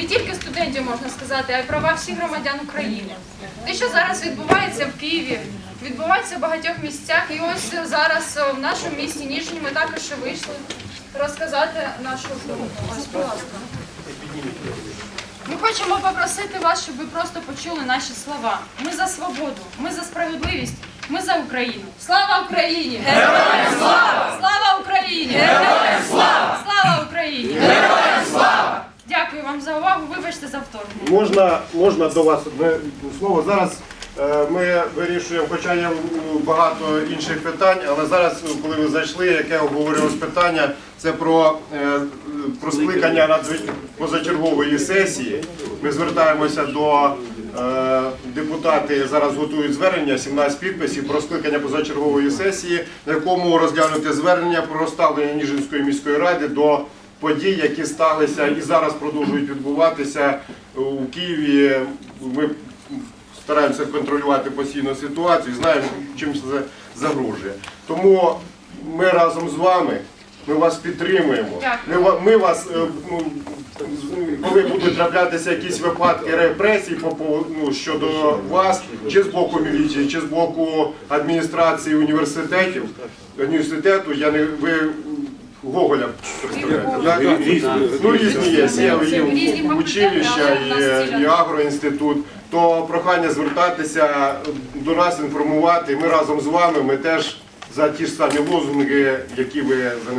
не тільки студентів можна сказати, а й права всіх громадян України. Те, що зараз відбувається в Києві, відбувається в багатьох місцях, і ось зараз е, в нашому місті Ніжні ми також вийшли розказати нашу думку. Ласка. Ми хочемо попросити вас, щоб ви просто почули наші слова. Ми за свободу, ми за справедливість, ми за Україну. Слава Україні! Героям слава! Слава Україні! Героям слава! Слава Україні! Героям слава! Дякую вам за увагу. Вибачте за вторгнення. Можна, можна до вас одне слово. Зараз е, ми вирішуємо, хоча є багато інших питань, але зараз, е, коли ви зайшли, яке обговорювалось питання, це про, е, про скликання позачергової сесії. Ми звертаємося до депутати зараз готують звернення, 17 підписів про скликання позачергової сесії, на якому розглянути звернення про розставлення Ніжинської міської ради до подій, які сталися і зараз продовжують відбуватися у Києві. Ми стараємося контролювати постійно ситуацію, знаємо, чим це загрожує. Тому ми разом з вами. Ми вас підтримуємо. Ми, вас, е, ну, коли будуть траплятися якісь випадки репресій ну, щодо вас, чи з боку міліції, чи з боку адміністрації університетів, університету, я не ви Гоголя представляєте. Ну різні є, є, є училища, і, і агроінститут. То прохання звертатися до нас, інформувати. Ми разом з вами. Ми теж за ті ж самі лозунги, які ви занесли.